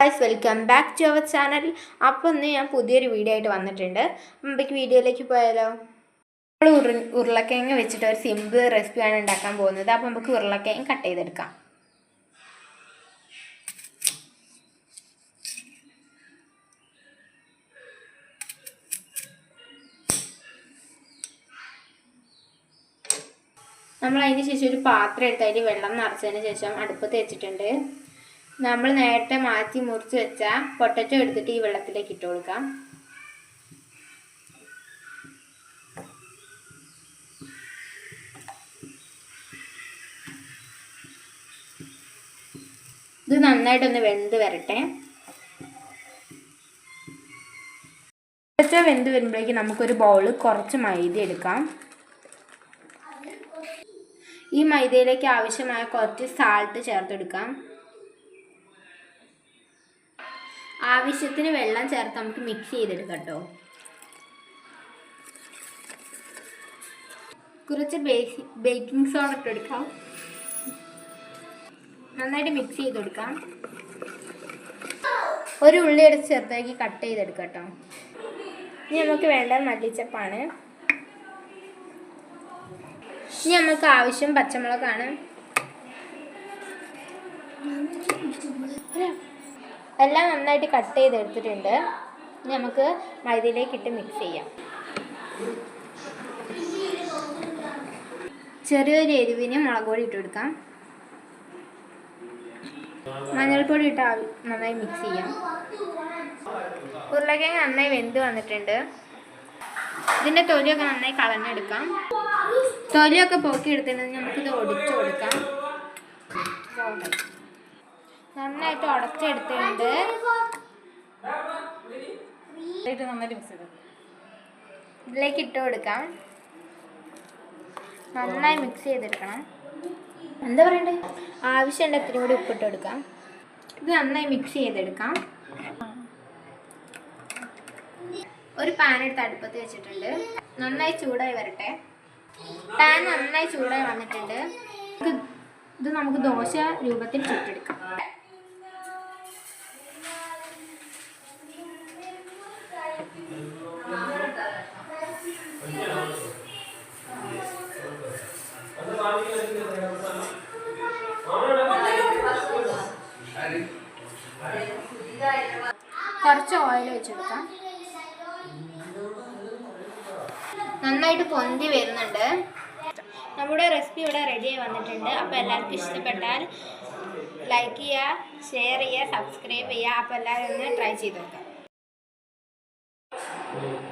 Guys welcome back to our channel അപ്പോൾ ഇന്ന് ഞാൻ പുതിയൊരു വീഡിയോ ആയിട്ട് വന്നിട്ടുണ്ട്. നമുക്ക് വീഡിയോയിലേക്ക് പോയാലോ? നമ്മൾ ഉരു ഉരുളക്കിഴങ്ങ് വെച്ചിട്ട് ഒരു സിമ്പിൾ റെസിപ്പിയാണ് ഉണ്ടാക്കാൻ പോകുന്നത്. അപ്പോൾ നമുക്ക് ഉരുളക്കിഴങ്ങ് കട്ട് ചെയ്തെടുക്കാം. നമ്മൾ അതിന് ശേഷം ഒരു പാത്രം എടുത്ത് അതിൽ വെള്ളം നിറച്ചതിന് ശേഷം അടുപ്പത്ത് വെച്ചിട്ടുണ്ട്. നമ്മൾ നേരത്തെ മാറ്റി മുറിച്ച് വെച്ച പൊട്ടറ്റോ എടുത്തിട്ട് ഈ വെള്ളത്തിലേക്ക് ഇട്ട് കൊടുക്കാം. ഇത് നന്നായിട്ടൊന്ന് വെന്ത് വരട്ടെ. പൊട്ടറ്റോ വെന്ത് വരുമ്പോഴേക്ക് നമുക്കൊരു ബൗൾ കുറച്ച് മൈദ എടുക്കാം. ഈ മൈദയിലേക്ക് ആവശ്യമായ കുറച്ച് സാൾട്ട് ചേർത്തെടുക്കാം. ആവശ്യത്തിന് വെള്ളം ചേർത്ത് നമുക്ക് മിക്സ് ചെയ്തെടുക്കാം കേട്ടോ കുറച്ച് ബേക്കിംഗ് സോഡ ഇട്ടെടുക്കാം നന്നായിട്ട് മിക്സ് ചെയ്ത് കൊടുക്കാം. ഒരു ഉള്ളി എടുത്ത് ചെറുതാക്കി കട്ട് ചെയ്തെടുക്കാം കേട്ടോ ഇനി നമുക്ക് വേണ്ടത് മല്ലിച്ചപ്പാണ്. ഇനി നമുക്ക് ആവശ്യം പച്ചമുളകാണ്. എല്ലാം നന്നായിട്ട് കട്ട് ചെയ്തെടുത്തിട്ടുണ്ട്. ഇനി നമുക്ക് മൈദയിലേക്ക് ഇട്ട് മിക്സ് ചെയ്യാം. ചെറിയൊരു എരിവിന് മുളക് പൊടി ഇട്ട് കൊടുക്കാം. മഞ്ഞൾപ്പൊടി ഇട്ട് നന്നായി മിക്സ് ചെയ്യാം. ഉരുളക്കിഴങ്ങ് നന്നായി വെന്ത് വന്നിട്ടുണ്ട്. ഇതിന്റെ തൊലിയൊക്കെ നന്നായി കളഞ്ഞെടുക്കാം. തൊലിയൊക്കെ പോക്കി എടുത്തിട്ടുണ്ടെങ്കിൽ നമുക്കിത് ഒടിച്ചു കൊടുക്കാം. നന്നായിട്ട് ഉടച്ചെടുത്തിട്ടുണ്ട്. ഇതിലേക്ക് ഇട്ട് കൊടുക്കാം. നന്നായി മിക്സ് ചെയ്തെടുക്കണം. എന്താ പറയണ്ടേ? ആവശ്യമുണ്ട് ഇത്തിരി കൂടി ഉപ്പിട്ട് കൊടുക്കാം. ഇത് നന്നായി മിക്സ് ചെയ്തെടുക്കാം. ഒരു പാൻ എടുത്ത് അടുപ്പത്ത് വെച്ചിട്ടുണ്ട്. നന്നായി ചൂടായി വരട്ടെ. പാൻ നന്നായി ചൂടായി വന്നിട്ടുണ്ട്. ഇത് നമുക്ക് ദോശ രൂപത്തിൽ ചുട്ടെടുക്കാം. കുറച്ച് ഓയിൽ വെച്ചെടുക്കാം. നന്നായിട്ട് പൊന്തി വരുന്നുണ്ട്. നമ്മുടെ റെസിപ്പി ഇവിടെ റെഡി ആയി വന്നിട്ടുണ്ട്. അപ്പോൾ എല്ലാവർക്കും ഇഷ്ടപ്പെട്ടാൽ ലൈക്ക് ചെയ്യുക ഷെയർ ചെയ്യുക സബ്സ്ക്രൈബ് ചെയ്യുക. അപ്പോൾ എല്ലാവരും ഒന്ന് ട്രൈ ചെയ്ത് നോക്കാം. Amen.